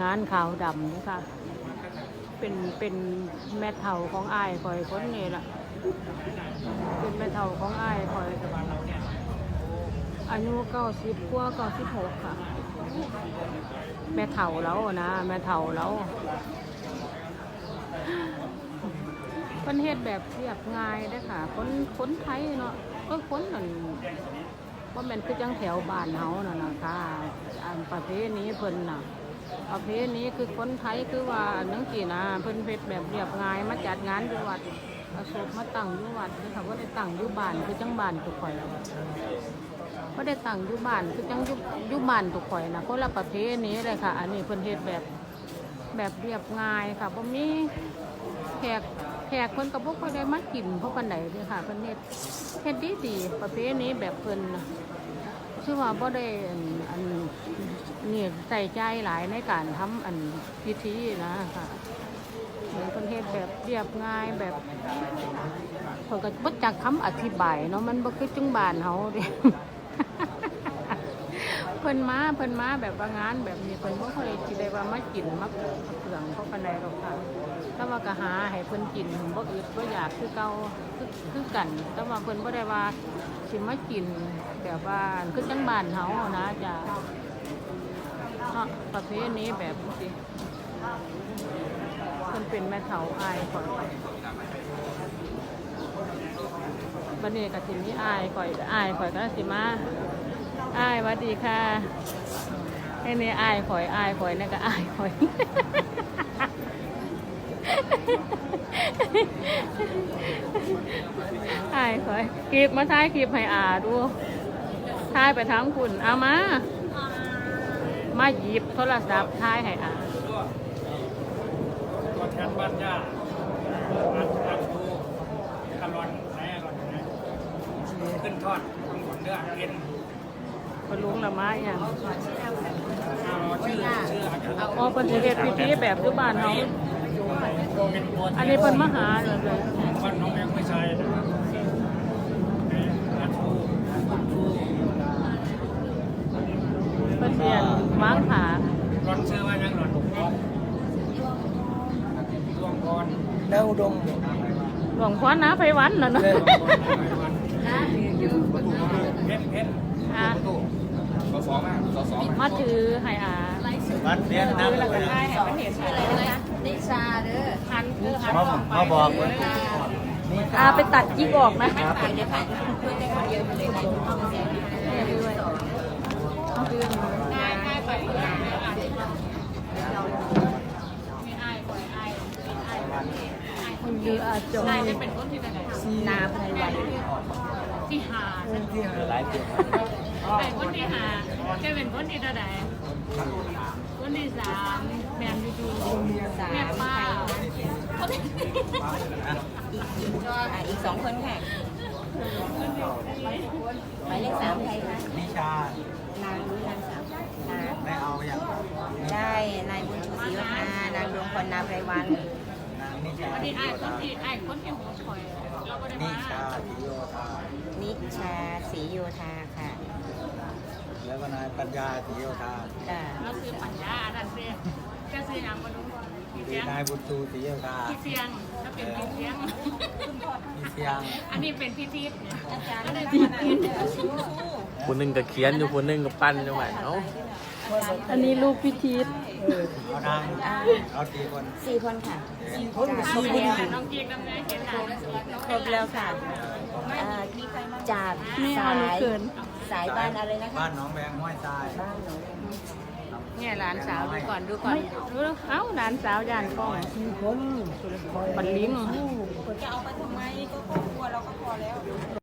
งานขาวดำนะคะ เป็นเป็นแม่เฒ่าของอ้ายคอยคนนี้ล่ะ เป็นแม่เฒ่าของอ้ายคอย อายุเก้าสิบกว่าเก้าสิบหกค่ะ แม่เฒ่าแล้วนะ แม่เฒ่าแล้วเพิ่นเฮ็ดแบบเรียบง่ายเด้ค่ะคนคนไทยเนาะก็คนนั่นว่าแม่นคือจังแถวบ้านเฮานั่นนะคะอันประเพณีเพิ่นน่ะ ประเพณีคือคนไทยคือว่านังกี่นะเพิ่นเฮ็ดแบบเรียบง่ายมาจัดงานอยู่วัดเอาศพมาตั้งอยู่วัดนี่ค่ะว่าได้ตั้งอยู่บ้านคือจังบ้านทุกข่อยว่ได้ตั้งอยู่บ้านคือจังอยู่อยู่บ้านทุกข่อยนะคนละประเพณีเลยค่ะ อันนี้เพิ่นเฮ็ดแบบแบบเรียบง่ายค่ะบ่มีแขกแขกเพิ่นก็บ่ค่อยได้มากินเพราะปานใดเด้อค่ะเพิ่นเฮ็ดเฮ็ดดีดีประเพณีแบบเพิ่นน่ะคือว่าบ่ได้อันอั นนี่ใส่ใจหลายในการทำอันพิธีนะค่ะเหมือนคนเฮ็ดแบบเรียบง่ายแบบเพิ่นก็บ่จักคำอธิบายเนาะมันบ่คือจังบานเฮาเด้เพิ่นมาเพิ่นมาแบบว่างานแบบนี้เพิ่นบ่ค่อยสิได้ว่ามากินมาเผืองเพราะปานใดหรอกค่ะแต่ว่าก็หาให้เพิ่นกินบ่อึดบ่อยากคือเก่าคือคือกันแต่ว่าเพิ่นบ่ได้ว่า สิมากินแบบว่าคือจังบ้านเฮานะจ้ะเพราะประเภทนี้แบบสิมันเป็นแม่เถาอายก่อนบันนี้กับทีนี้อายก่อยอายก่อยก็สิมาอายวัดดีค่ะไอ้นี่อายข่อยอายข่อยนี่ก็อายข่อย อายข่อยคลิปมาท้ายคลิปให้อาดูท้ายไปทั้งคุณเอามา มาหยิบโทรศัพท์ท้ายให้อ่านตัวแทนบ้านย่าอัดอัดดูตลอดแน่ก่อนนะขึ้นทอดข้างบนเรื่องเอ็นบรรลุงละไม้อย่างเอาชื่อชื่ออาจารย์อ๋อเป็นสิเฮ็ดพิธีแบบทุกบ้านเขาเป็นตัวแท อันนี้เป็นมหาเลยเลยบ้านน้องแมงไม่ใช่นะครับอัดดูดูเป็นเรียนวางขาร้อนชื่อว่ายังร้อนดวงกรดาวดงหลวงพ่อนะไพวันน่ะเนาะเพชรเพชรอะสองอะสองมาถือให้อา วัดเนี้ยนะถือแล้วก็ได้ให้มันเห็นอะไรนะนิชาเด้อหันคือหันมาออกไปมาบอกเลว่ายนี่อาไปตัดยิกออกนะถ่ายเดี๋ยวถ่ายเพื่อนได้คนเดียวไปเลยถ่ายรูปเอาเสียงเนี่ยด้วยเอาเดือนได้ได้ไปได้อ่านมีอายก่อยอายอายคนเยอะอาจจะนายจะเป็นคนที่ไหนนาภายวันที่หาที่หลายเดือน เป็นคนที่หาจะเป็นคนที่เท่าไหร่คนที่สามแมนยูดูแม่ป้าคนที่อะอีกสองคนค่ะหมายเลขสามใครคะนิชานางรู้นางสามนางได้เอาอย่างได้นายบุญชูศรีวัฒนานางดวงพลนาไพรวัน นางนิชาคนที่ไอ้คนที่ไอ้คนที่หัวคอยเราก็ได้นิมาชาธิโยธานิชาศรีโยธาค่ะแล้วก็นายปัญญาธิโยธาจ้ะเราซื้อปัญญาดันเสียจะซื้ออย่างมาดูพี่คืเสีอยงนายบุญชูธิโยธาพี่เสียงถ้าเป็นพี่เสียงพี่เสียงอันนี้เป็นพี่ทิพย์อาจารย์ก็ได้ดีพี่ทิพย์คนหนึ่งก็เขียนอยู่คนหนึ่งก็ปั้นอยู่ไหวเอ้า อันนี้ลูกพี่ทิพย์เอานางเอาสี่คนสี่คนค่ะคนน้สี่คนองกีกำเนิดเห็นหลานครบแล้วค่ะอ่าจากสายสายบ้านอะไรนะคะบ้านหนองแบงห้วยทรายบ้านหนูเนี่ยหลานสาวดูก่อนดูก่อนดูเอ้าหลานสาวย่านกล้องบันลิงจะเอาไปทำไมก็ครอบครัวเราก็พอแล้ว